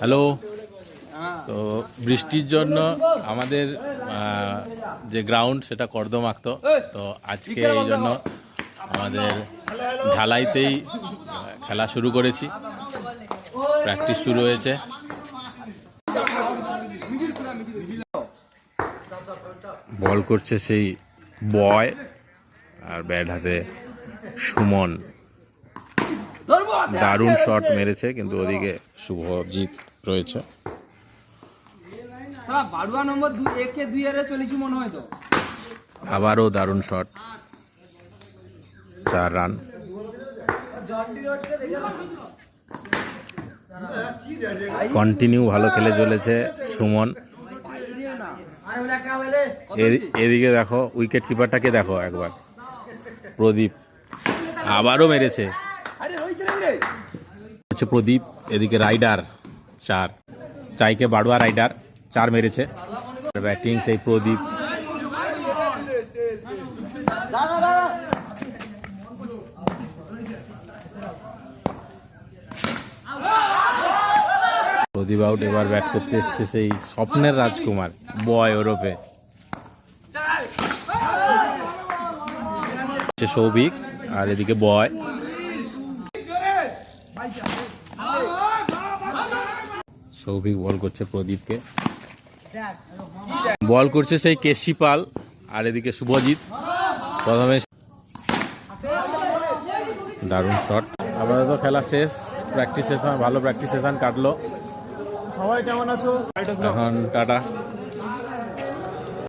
Hello? তো বৃষ্টির জন্য আমাদের যে গ্রাউন্ড সেটা কর্দমাক্ত তো আজকে এই জন্য আমাদের ঢালাইতেই খেলা শুরু করেছি। প্র্যাকটিস শুরু হয়েছে। বল করছে সেই বয় আর ব্যাট হাতে সুমন। দারুণ শট মেরেছে কিন্তু ওদিকে শুভজিৎ রয়েছে। আবারও দারুণ শট। চার রান। কন্টিনিউ ভালো খেলে চলেছে সুমন। এদিকে দেখো উইকেট কিপারটাকে দেখো একবার। প্রদীপ। আবারও মেরেছে। হচ্ছে প্রদীপ, এদিকে রাইডার চার। স্ট্রাইকে বাড়ুয়া রাইডার চার মেরেছে। ব্যাটিং সেই প্রদীপ। প্রদীপ আউট এবার ব্যাট করতে এসছে সেই স্বপ্নের রাজকুমার, বয় ওরফে। সৌভিক, আর এদিকে বয়। সৌভিক বল করছে প্রদীপকে। বল করছে সেই কেশি পাল আর এদিকে শুভজিৎ। প্রথমে দারুণ শট আপাতত খেলা শেষ। প্র্যাকটিস সেশন ভালো প্র্যাকটিস সেশন কাটলো। সবাই কেমন আছো? এখন টাটা।